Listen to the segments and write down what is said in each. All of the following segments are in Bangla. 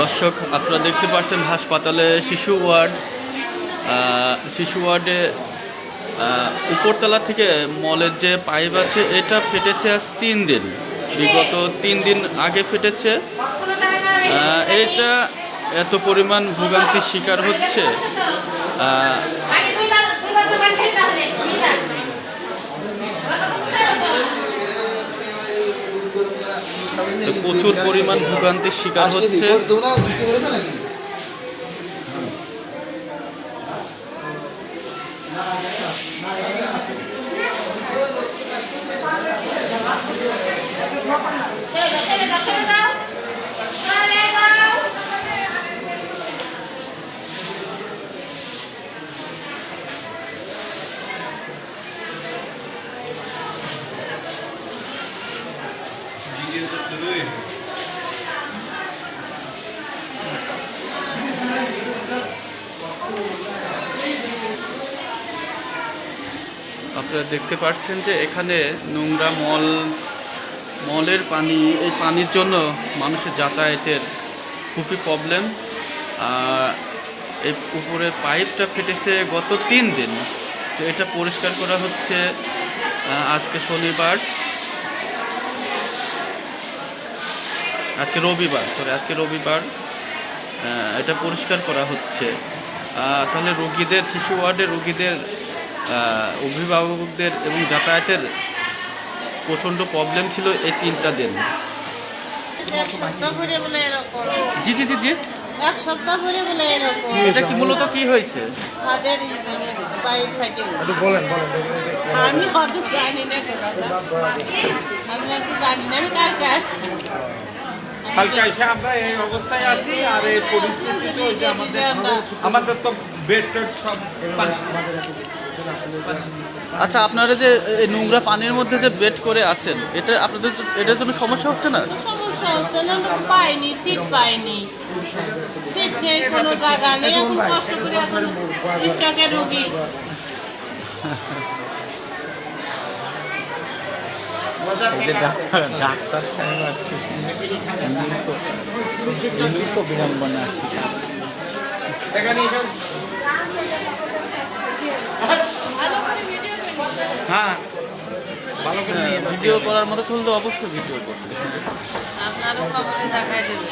দর্শক, আপনারা দেখতে পাচ্ছেন হাসপাতালে শিশু ওয়ার্ড শিশু ওয়ার্ডে উপরতলা থেকে মলের যে পাইপ আছে, এটা ফেটেছে আজ তিন দিন। বিগত তিন দিন আগে ফেটেছে। এটা এত পরিমাণ ভোগান্তির শিকার হচ্ছে। প্রচুর পরিমাণ ভোগান্তির শিকার হচ্ছে। আপনারা দেখতে পাচ্ছেন যে এখানে নোংরা মল, মলের পানি, এই পানির জন্য মানুষের যাতায়াতের খুবই প্রবলেম এই উপরে পাইপটা ফেটেছে গত তিন দিন। তো এটা পরিষ্কার করা হচ্ছে আজকে শনিবার। আজকে রবিবার সরি আজকে রবিবার এটা পরিষ্কার করা হচ্ছে। তাহলে রোগীদের, শিশু ওয়ার্ডের রোগীদের অভিভাবকদের এবং যাতায়াতের প্রচণ্ড প্রবলেম ছিল এই তিনটা দিন। এক সপ্তাহ ধরে বলে এরকম। জি জি জি জি। এক সপ্তাহ ধরে বলে এরকম। এটা কি মূলত কি হয়েছে? ছাদের ই ভেঙে গেছে পাইপ ফাটে একটু বলেন বলেন দেখি, দেখি। আমি অত জানি না আমি অত জানি না আমি কালকে আসছি। কালকে এসে আমরা এই অবস্থায় আছি আর এই পরিস্থিতিতে আমাদের আমরা আমাদের তো বেড টেড সব। আচ্ছা আপনারা যে এই নোংরা পানির মধ্যে যে বেড করে আছেন এটা আপনাদের এটার জন্য সমস্যা হচ্ছে না? সমস্যা হচ্ছে না পাইনি সিট পাইনি। সিট নেই কোনো জায়গা নেই এখন কষ্ট করে এখন স্টকের রুগী। ডাক্তার ডাক্তার সাহেব আসছে বিড়ম্বনা আসছে এখানে এসব হ্যাঁ। ভালো করে ভিডিও করার মতো খুললে অবশ্যই ভিডিও করতে আপনারও খবরে দেখাই দেবে।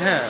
হ্যাঁ